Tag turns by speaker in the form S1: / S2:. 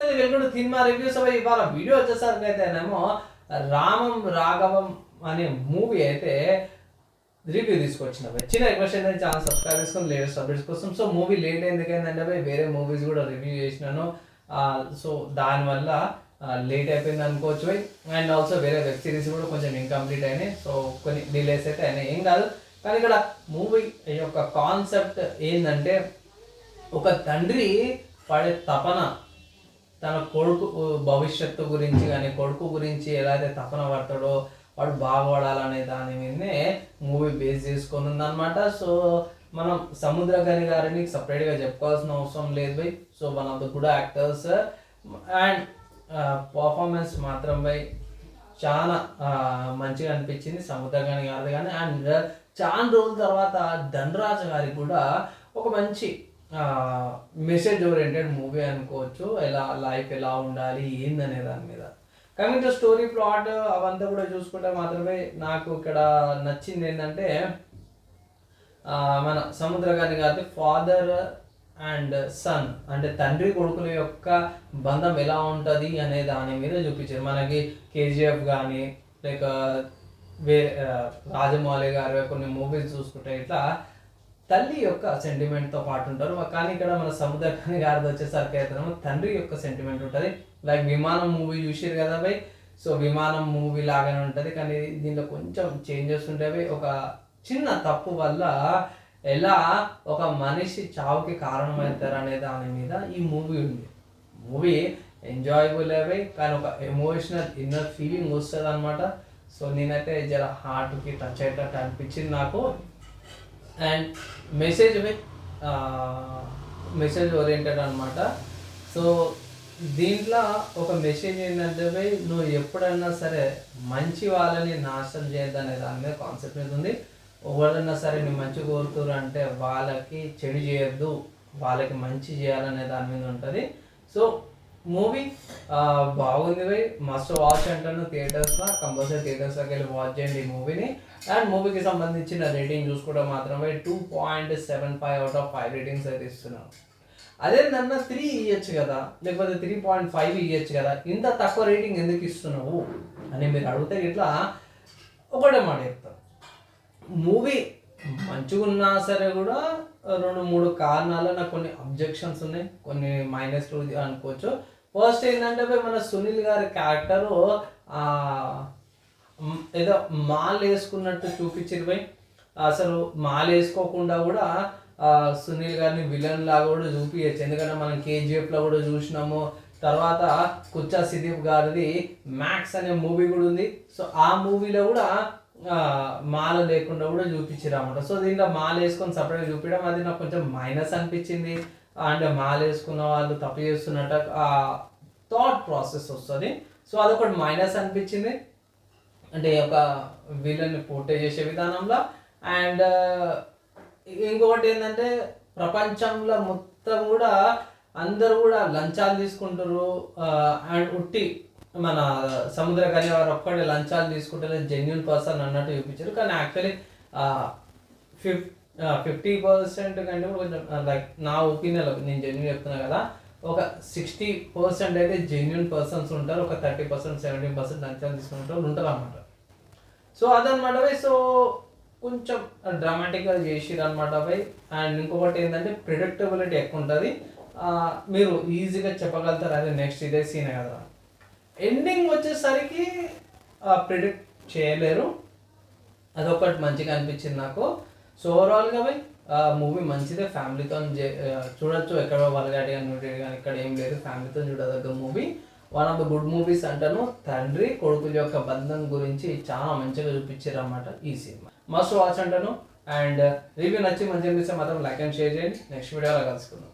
S1: Welcome to cinema reviews అవి ఇవాళ video వచ్చేసరికి అయితేనేమో రామం రాఘవం అనే మూవీ అయితే రివ్యూ తీసుకొచ్చిన. చిన్న రిక్వెస్ట్ ఏంటంటే ఛానల్ సబ్స్క్రైబ్ చేసుకుని లేటెస్ట్ అప్డేట్స్ కోసం. సో మూవీ లేట్ ఎందుకైందంటే వేరే మూవీస్ కూడా రివ్యూ చేసినాను. సో దానివల్ల లేట్ అయిపోయింది అనుకోవచ్చు అండ్ ఆల్సో వేరే వెబ్ సిరీస్ కూడా కొంచెం ఇన్కంప్లీట్ అయినాయి. సో కొన్ని డిలేస్ అయితే అయినాయి. ఏం కాదు. కానీ ఇక్కడ మూవీ యొక్క కాన్సెప్ట్ ఏంటంటే ఒక తండ్రి పడే తపన తన కొడుకు భవిష్యత్తు గురించి కానీ కొడుకు గురించి ఎలా అయితే తపన పడతాడో వాడు బాగుపడాలనే దాని మీదనే మూవీ బేస్ చేసుకొని ఉందన్నమాట. సో మనం సముద్ర గని గారిని సపరేట్గా చెప్పుకోవాల్సిన అవసరం లేదు by. So one of the good actors and performance మాత్రం బై చాలా మంచిగా అనిపించింది సముద్ర గని గారిది కానీ అండ్ చాలా రోజుల తర్వాత ధనరాజు గారికి కూడా ఒక మంచి మెసేజ్ ఓరియంటెడ్ మూవీ అనుకోవచ్చు. ఎలా లైఫ్ ఎలా ఉండాలి ఏందనే దాని మీద. కానీ ఇంకా స్టోరీ ప్లాట్ అవంతా కూడా చూసుకుంటే మాత్రమే నాకు ఇక్కడ నచ్చింది ఏంటంటే మన సముద్ర గారి గారి ఫాదర్ అండ్ సన్ అంటే తండ్రి కొడుకుల యొక్క బంధం ఎలా ఉంటుంది అనే దాని మీద చూపించారు. మనకి కేజీఎఫ్ కానీ లేక వే రాజమౌళి గారి కొన్ని మూవీస్ చూసుకుంటే ఇట్లా తల్లి యొక్క సెంటిమెంట్తో పాటు ఉంటారు. కానీ ఇక్కడ మన సముద్ర ఖాన్ గారిది వచ్చేసరికి అయితే తండ్రి యొక్క సెంటిమెంట్ ఉంటుంది. లైక్ విమానం మూవీ చూసారు కదా బై సో విమానం మూవీ లాగానే ఉంటుంది. కానీ దీంట్లో కొంచెం చేంజెస్ ఉంటాయి ఒక చిన్న తప్పు వల్ల ఎలా ఒక మనిషి చావుకి కారణమవుతారు అనే దాని మీద ఈ మూవీ ఉంది. మూవీ ఎంజాయబుల్ అవి కానీ ఒక ఎమోషనల్ ఇన్నర్ ఫీలింగ్ వస్తుంది అనమాట సో నేనైతే జర హార్ట్కి టచ్ అయ్యేటట్టు అనిపించింది నాకు. అండ్ మెసేజ్ మెసేజ్ ఓరియంటెడ్ అనమాట సో దీంట్లో ఒక మెసేజ్ ఏంటంటే భయ్ నువ్వు ఎప్పుడైనా సరే మంచి వాళ్ళని నాశనం చేయొద్దనే దాని మీద కాన్సెప్ట్ మీద ఉంది. ఎవరైనా సరే నువ్వు మంచి కోరుతురు అంటే వాళ్ళకి చెడు చేయొద్దు వాళ్ళకి మంచి చేయాలనే దాని మీద ఉంటుంది. సో మూవీ uh, బాగుంది భయ్ మస్ట్ వాచ్ అంటాను థియేటర్స్లో కంపల్సరీ థియేటర్స్లోకి వెళ్ళి వాచ్ చేయండి ఈ మూవీని అండ్ మూవీకి సంబంధించిన రేటింగ్ చూసుకోవడం మాత్రమే two point seven five out of five ratings అయితే ఇస్తున్నాను. అదే నన్న త్రీ ఇవ్వచ్చు కదా. లేకపోతే త్రీ పాయింట్ ఫైవ్ ఇవ్వచ్చు కదా. ఇంత తక్కువ రేటింగ్ ఎందుకు ఇస్తున్నావు అని మీరు అడిగితే ఇట్లా ఒకటే మాట చెప్తాను. మూవీ మంచిగా ఉన్నా సరే కూడా రెండు మూడు కారణాలు నాకు కొన్ని అబ్జెక్షన్స్ ఉన్నాయి. కొన్ని మైనస్ అనుకోవచ్చు. ఫస్ట్ ఏంటంటే మన సునీల్ గారి క్యారెక్టరు ఏదో మాల్ వేసుకున్నట్టు చూపించారు పోయి. అసలు మాల్ వేసుకోకుండా కూడా సునీల్ గారిని విలన్ లాగా కూడా చూపించచ్చు. ఎందుకంటే మనం కేజీఎఫ్లో కూడా చూసినాము. తర్వాత కుచ్చా సిదీప్ గారిది మ్యాక్స్ అనే మూవీ కూడా ఉంది. సో ఆ మూవీలో కూడా మాల లేకుండా కూడా చూపించారు అనమాట సో దీంట్లో మాల వేసుకొని సపరేట్ చూపించడం అది నాకు కొంచెం మైనస్ అనిపించింది. అండ్ మాల వేసుకున్న వాళ్ళు తప్పు చేస్తున్నట్టు ఆ థాట్ ప్రాసెస్ వస్తుంది. సో అదొకటి మైనస్ అనిపించింది. అంటే ఒక వీళ్ళని పోర్ట్రే చేసే విధానంలో. అండ్ ఇంకొకటి ఏంటంటే ప్రపంచంలో మొత్తం కూడా అందరూ కూడా లంచాలు తీసుకుంటారు అండ్ ఉట్టి మన సముద్ర కానీ వారు ఒక్కడే లంచాలు తీసుకుంటే జెన్యున్ పర్సన్ అన్నట్టు చూపించారు. కానీ యాక్చువల్లీ ఫిఫ్ ఫిఫ్టీ పర్సెంట్ కంటే కొంచెం లైక్ నా ఒపీనియన్ నేను జెన్యున్ చెప్తున్నా కదా ఒక సిక్స్టీ పర్సెంట్ అయితే జెన్యున్ పర్సన్స్ ఉంటారు ఒక థర్టీ పర్సెంట్ సెవెంటీ పర్సెంట్ లంచాలు తీసుకునే వాళ్ళు ఉంటారు అన్నమాట సో అదనమాట సో కొంచెం డ్రామాటిక్గా చేసిరు అనమాట భయ్ అండ్ ఇంకొకటి ఏంటంటే ప్రిడిక్టబిలిటీ ఎక్కువ ఉంటుంది మీరు ఈజీగా చెప్పగలుగుతారు అదే నెక్స్ట్ ఇదే సీన్ కదా. ఎండింగ్ వచ్చేసరికి ప్రిడిక్ట్ చేయలేరు. అదొకటి మంచిగా అనిపించింది నాకు. సో ఓవరాల్గా బై మూవీ మంచిదే. ఫ్యామిలీతో చూడొచ్చు. ఎక్కడ వలగాడి కానీ కానీ ఇక్కడ ఏం లేదు. ఫ్యామిలీతో చూడదగ్గ movie one of the good movies అంటాను తండ్రి కొడుకుల యొక్క బంధం గురించి చాలా మంచిగా చూపించారు అన్నమాట ఈ సినిమా. మస్ట్ వాచ్ అంటాను. అండ్ రివ్యూ నచ్చి మంచిగా అనిపిస్తే మాత్రం లైక్ అండ్ షేర్ చేయండి. నెక్స్ట్ వీడియోలో కలుసుకుందాం.